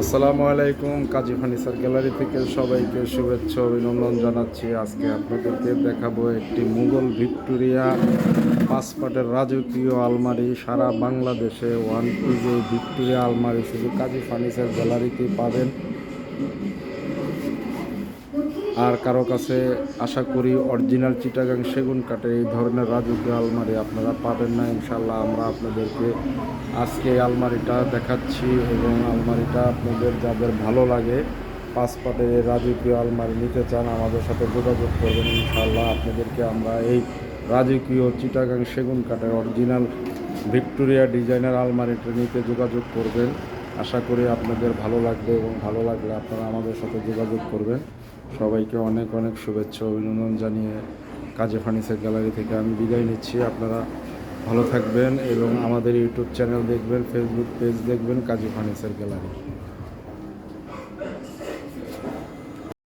আসসালামু আলাইকুম, কাজী furniture gallery থেকে সবাইকে শুভেচ্ছা, অভিনন্দন জানাচ্ছি। আজকে আপনাদেরকে দেখাবো একটি মুঘল ভিক্টোরিয়া পাসপোর্টের রাজকীয় আলমারি সারা বাংলাদেশে ওয়ান পিজে ভিক্টোরিয়া আলমারি। শুধু কাজী ফার্নিচার গ্যালারিতে পাবেন। আর কারও কাছে আশা করি অরিজিনাল চিটাগাং সেগুন কাঠের এই ধরনের রাজকীয় আলমারি আপনারা পাবেন না ইনশাল্লাহ আমরা আপনাদেরকে আজকে আলমারিটা দেখাচ্ছি এবং আলমারিটা আপনাদের যাদের ভালো লাগে এই রাজকীয় আলমারি নিতে চান আমাদের সাথে যোগাযোগ করবেন ইনশাল্লাহ আপনাদেরকে আমরা এই রাজকীয় চিটাগাং সেগুন কাঠের অরিজিনাল ভিক্টোরিয়া ডিজাইনার আলমারিটা নিতে যোগাযোগ করবেন। আশা করি আপনাদের ভালো লাগবে এবং ভালো লাগলে আপনারা আমাদের সাথে যোগাযোগ করবেন। সবাইকে অনেক অনেক শুভেচ্ছা, অভিনন্দন জানিয়ে কাজে ফার্নিচার গ্যালারি থেকে আমি বিদায় নিচ্ছি। আপনারা ভালো থাকবেন এবং আমাদের ইউটিউব চ্যানেল দেখবেন ফেসবুক পেজ দেখবেন কাজী ফার্নিচার গ্যালারি।